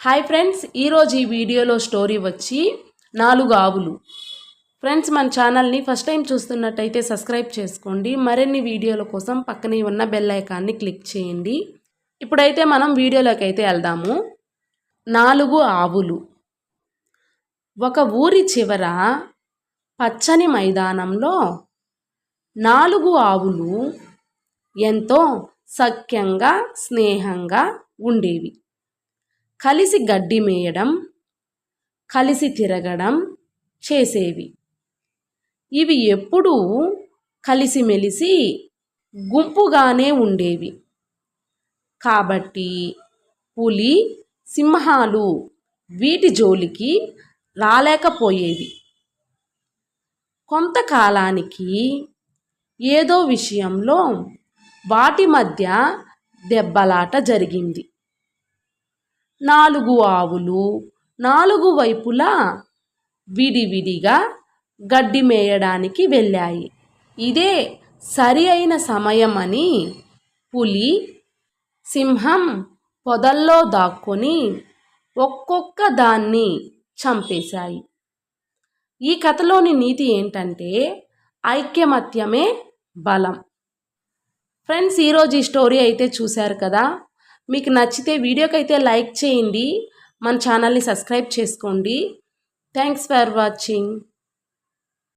Hi friends ఈరోజు ఈ వీడియోలో స్టోరీ వచ్చి నాలుగు ఆవులు. ఫ్రెండ్స్ మన ఛానల్ని ఫస్ట్ టైం చూస్తున్నట్టయితే సబ్స్క్రైబ్ చేసుకోండి. మరిన్ని వీడియోల కోసం పక్కనే ఉన్న బెల్ ఐకాన్ని క్లిక్ చేయండి. ఇప్పుడైతే మనం వీడియోలోకి అయితే వెళ్దాము. నాలుగు ఆవులు. ఒక ఊరి చివర పచ్చని మైదానంలో నాలుగు ఆవులు ఎంతో సఖ్యంగా స్నేహంగా ఉండేవి. కలిసి గడ్డి మేయడం కలిసి తిరగడం చేసేవి. ఇవి ఎప్పుడూ కలిసిమెలిసి గుంపుగానే ఉండేవి. కాబట్టి పులి సింహాలు వీటి జోలికి రాలేకపోయేవి. కొంతకాలానికి ఏదో విషయంలో వాటి మధ్య దెబ్బలాట జరిగింది. నాలుగు ఆవులు. నాలుగు వైపులా విడివిడిగా గడ్డి మేయడానికి వెళ్ళాయి. ఇదే సరి అయిన సమయం అని పులి సింహం పొదల్లో దాక్కొని ఒక్కొక్క దాన్ని చంపేశాయి. ఈ కథలోని నీతి ఏంటంటే ఐక్యమత్యమే బలం. ఫ్రెండ్స్ ఈరోజు ఈ స్టోరీ అయితే చూశారు కదా? మీకు నచ్చితే వీడియోకి అయితే లైక్ చేయండి. మన ఛానల్ని సబ్స్క్రైబ్ చేసుకోండి. Thanks for watching